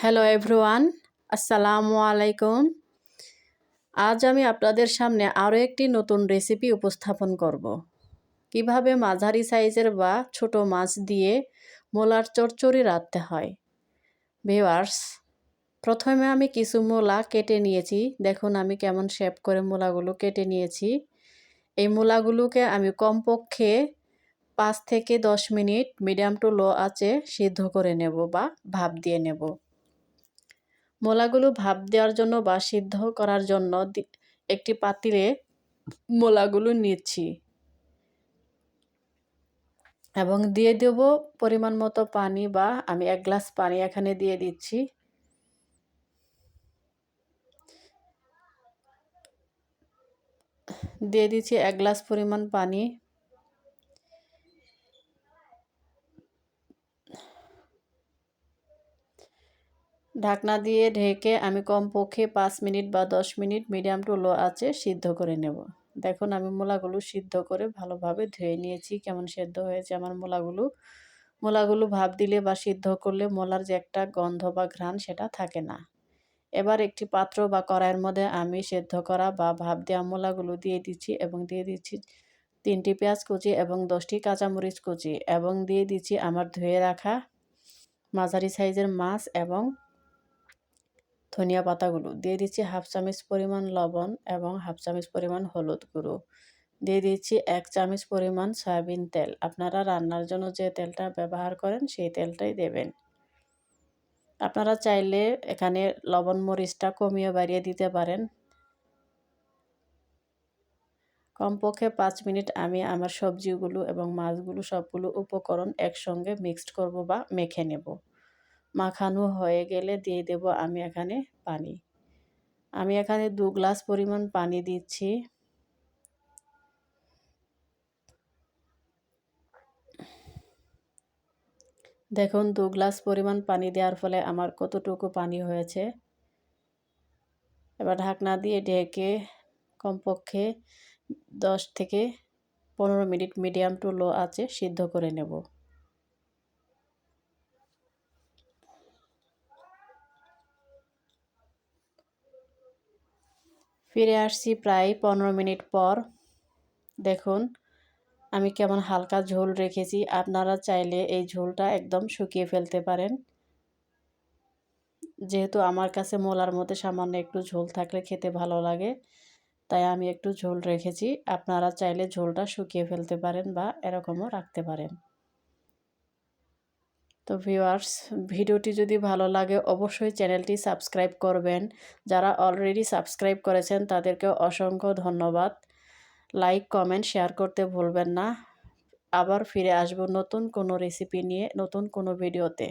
Hello everyone আসসালামু আলাইকুম আজ আমি আপনাদের সামনে আরও একটি নতুন রেসিপি উপস্থাপন করব। কীভাবে মাঝারি সাইজের বা ছোট মাছ দিয়ে মোলার চচ্চড়ি রাঁধতে হয়। ভিওয়ার্স প্রথমে আমি কিছু মোলা কেটে নিয়েছি। দেখুন, আমি কেমন শেপ করে মোলাগুলো কেটে নিয়েছি। এই মোলাগুলোকে আমি কমপক্ষে পাঁচ থেকে দশ মিনিট মিডিয়াম টু লো আছে সিদ্ধ করে নেব বা ভাপ দিয়ে নেব। মোলাগুলো ভাপ দেওয়ার জন্য বা সিদ্ধ করার জন্য একটি পাতিলে মোলাগুলো নিচ্ছি। এবং দিয়ে দেব পরিমাণ মতো পানি বা আমি এক গ্লাস পানি এখানে দিয়ে দিচ্ছি। দিয়ে দিচ্ছি এক গ্লাস পরিমাণ পানি। ঢাকনা দিয়ে ঢেকে আমি কমপক্ষে পাঁচ মিনিট বা দশ মিনিট মিডিয়াম টু লো আছে সিদ্ধ করে নেব। দেখুন, আমি মূলাগুলো সিদ্ধ করে ভালোভাবে ধুয়ে নিয়েছি। কেমন সেদ্ধ হয়েছে আমার মূলাগুলো? মূলাগুলো ভাপ দিলে বা সিদ্ধ করলে মোলার যে একটা গন্ধ বা ঘ্রাণ সেটা থাকে না। এবার একটি পাত্র বা কড়াইয়ের মধ্যে আমি সেদ্ধ করা বা ভাপ দেওয়া মূলাগুলো দিয়ে দিচ্ছি এবং দিয়ে দিচ্ছি তিনটি পেঁয়াজ কুচি এবং দশটি কাঁচামরিচ কুচি এবং দিয়ে দিচ্ছি আমার ধুয়ে রাখা মাঝারি সাইজের মাছ এবং ধনিয়া পাতাগুলো। দিয়ে দিচ্ছি হাফ চামচ পরিমাণ লবণ এবং হাফ চামচ পরিমাণ হলুদ গুঁড়ো। দিয়ে দিচ্ছি এক চামচ পরিমাণ সয়াবিন তেল। আপনারা রান্নার জন্য যে তেলটা ব্যবহার করেন, সেই তেলটাই দেবেন। আপনারা চাইলে এখানে লবণ মরিচটা কমিয়ে বাড়িয়ে দিতে পারেন। কমপক্ষে পাঁচ মিনিট আমি আমার সবজিগুলো এবং মাছগুলো সবগুলো উপকরণ একসঙ্গে মিক্সড করব বা মেখে নেব। মাখানো হয়ে গেলে দিয়ে দেব আমি এখানে পানি। আমি এখানে দু গ্লাস পরিমাণ পানি দিচ্ছি। দেখুন, দু গ্লাস পরিমাণ পানি দেওয়ার ফলে আমার কতটুকু পানি হয়েছে। এবার ঢাকনা দিয়ে ঢেকে কমপক্ষে দশ থেকে পনেরো মিনিট মিডিয়াম টু লো আছে সিদ্ধ করে নেব। ফিরে আসছি প্রায় পনেরো মিনিট পর। দেখুন, আমি কেমন হালকা ঝোল রেখেছি। আপনারা চাইলে এই ঝোলটা একদম শুকিয়ে ফেলতে পারেন। যেহেতু আমার কাছে মোলার মধ্যে সামান্য একটু ঝোল থাকলে খেতে ভালো লাগে, তাই আমি একটু ঝোল রেখেছি। আপনারা চাইলে ঝোলটা শুকিয়ে ফেলতে পারেন বা এরকমও রাখতে পারেন। তো ভিউয়ার্স ভিডিওটি যদি ভালো লাগে, অবশ্যই চ্যানেলটি সাবস্ক্রাইব করবেন। যারা অলরেডি সাবস্ক্রাইব করেছেন তাদেরকে অসংখ্য ধন্যবাদ। লাইক কমেন্ট শেয়ার করতে ভুলবেন না। আবার ফিরে আসব নতুন কোনো রেসিপি নিয়ে, নতুন কোনো ভিডিওতে